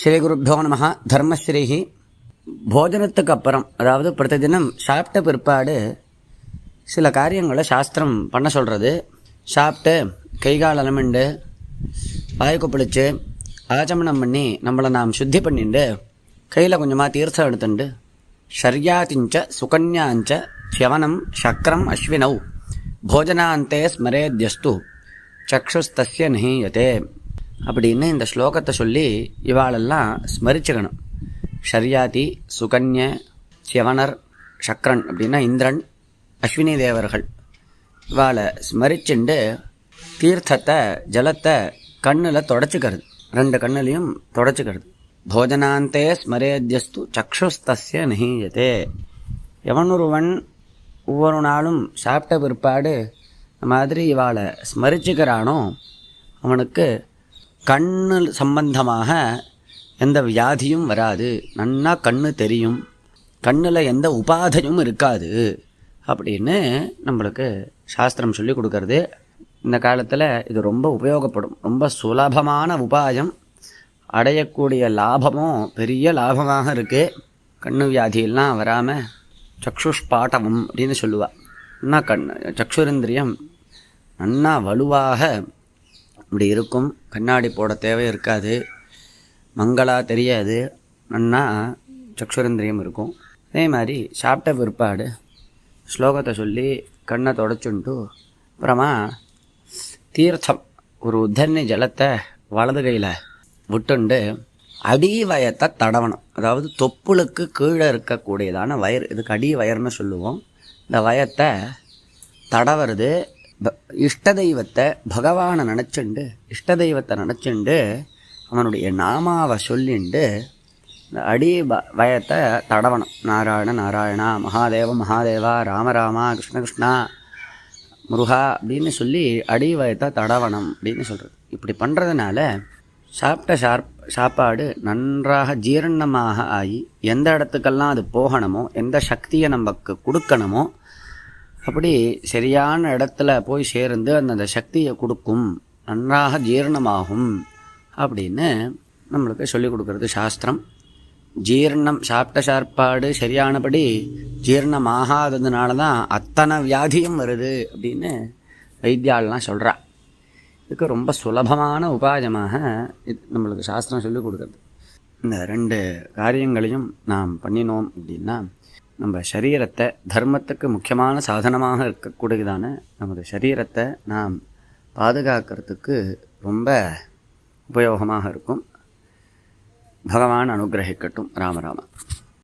ஸ்ரீகுருப்போ நம தர்மஸ்ரீஹி. போஜனத்துக்கு அப்புறம் அதாவது பிரதிதினம் சாப்பிட்ட பிற்பாடு சில காரியங்களை சாஸ்திரம் பண்ண சொல்கிறது சாப்பிட்டு கைகால் அலமிண்டு வாய் கொப்பளிச்சு ஆச்சமனம் பண்ணி நம்மளை நாம் சுத்தி பண்ணிண்டு கையில் கொஞ்சமாக தீர்த்தம் எடுத்துட்டு ஷர்யாதிஞ்ச சுகன்யாஞ்ச சியவனம் சக்கரம் அஸ்வினவ் போஜனாந்தே ஸ்மரேத்யஸ்து சக்ஷுஸ்தஸ்ய நஹீயதே. அப்படின்னு இந்த ஸ்லோகத்தை சொல்லி இவாளெல்லாம் ஸ்மரிச்சுக்கணும். ஷர்யாதி சுகன்ய சிவனர் சக்கரன் அப்படின்னா இந்திரன் அஸ்வினி தேவர்கள். இவாளை ஸ்மரிச்சுண்டு தீர்த்தத்தை ஜலத்தை கண்ணில் தொடச்சிக்கிறது. ரெண்டு கண்ணுலையும் தொடச்சிக்கிறது. போஜனாந்தே ஸ்மரேத்யஸ்து சக்ஷுஸ்தஸ்ய நஹீயதே. எவனொருவன் ஒவ்வொரு நாளும் சாப்பிட்ட பிற்பாடு இந்த மாதிரி இவாளை ஸ்மரிச்சுக்கிறானோ அவனுக்கு கண்ணு சம்பந்தமாக எந்த வியாதியும் வராது. நன்னா கண்ணு தெரியும். கண்ணில் எந்த உபாதையும் இருக்காது. அப்படின்னு நம்மளுக்கு சாஸ்திரம் சொல்லி கொடுக்கறது. இந்த காலத்தில் இது ரொம்ப உபயோகப்படும். ரொம்ப சுலபமான உபாயம். அடையக்கூடிய லாபமும் பெரிய லாபமாக இருக்குது கண்ணு வியாதியெல்லாம் வராமல் சக்ஷுஷ்பாட்டவம் அப்படின்னு சொல்லுவாள் நன்னா கண் சக்ஷுரேந்திரியம் நன்னா வலுவாக இப்படி இருக்கும். கண்ணாடி போட தேவை இருக்காது. மங்களாக தெரியாது. நன்னா சக்ஷுரந்திரியம் இருக்கும். அதே மாதிரி சாப்பிட்ட பிற்பாடு ஸ்லோகத்தை சொல்லி கண்ணை தொடச்சுண்டு அப்புறமா தீர்த்தம் ஒரு உத்தரணி ஜலத்தை வலது கையில் விட்டுண்டு அடிவயத்தை தடவணும். அதாவது தொப்புளுக்கு கீழே இருக்கக்கூடியதான வயர் இதுக்கு அடி வயர்னு சொல்லுவோம். இந்த வயத்தை தடவுறது இஷ்ட தெய்வத்தை பகவானை நினச்சிண்டு இஷ்ட தெய்வத்தை நினச்சிண்டு அவனுடைய நாமாவை சொல்லிண்டு இந்த அடி ப வயத்தை தடவணும். நாராயண நாராயணா மகாதேவ மகாதேவா ராமராமா கிருஷ்ண கிருஷ்ணா முருகா அப்படின்னு சொல்லி அடி வயத்தை தடவணும் அப்படின்னு சொல்கிறது இப்படி பண்ணுறதுனால சாப்பிட்ட சாப் சாப்பாடு நன்றாக ஜீரணமாக ஆகி எந்த இடத்துக்கெல்லாம் அது போகணுமோ எந்த சக்தியை நமக்கு கொடுக்கணுமோ அப்படி சரியான இடத்துல போய் சேர்ந்து அந்தந்த சக்தியை கொடுக்கும் நன்றாக ஜீரணமாகும் அப்படின்னு நம்மளுக்கு சொல்லிக் கொடுக்கறது சாஸ்திரம். ஜீரணம் சாப்பிட்ட சாப்பாடு சரியானபடி ஜீரணமாகாததுனால தான் அத்தனை வியாதியும் வருது அப்படின்னு வைத்தியாலெலாம் சொல்கிறா இதுக்கு ரொம்ப சுலபமான உபாயமாக இது நம்மளுக்கு சாஸ்திரம் சொல்லிக் கொடுக்குறது. இந்த ரெண்டு காரியங்களையும் நாம் பண்ணினோம் அப்படின்னா நம்ம சரீரத்தை தர்மத்துக்கு முக்கியமான சாதனமாக இருக்கக்கூடியதான நமது சரீரத்தை நாம் பாதுகாக்கிறதுக்கு ரொம்ப உபயோகமாக இருக்கும். பகவான் அனுகிரகிக்கட்டும். ராமராமன்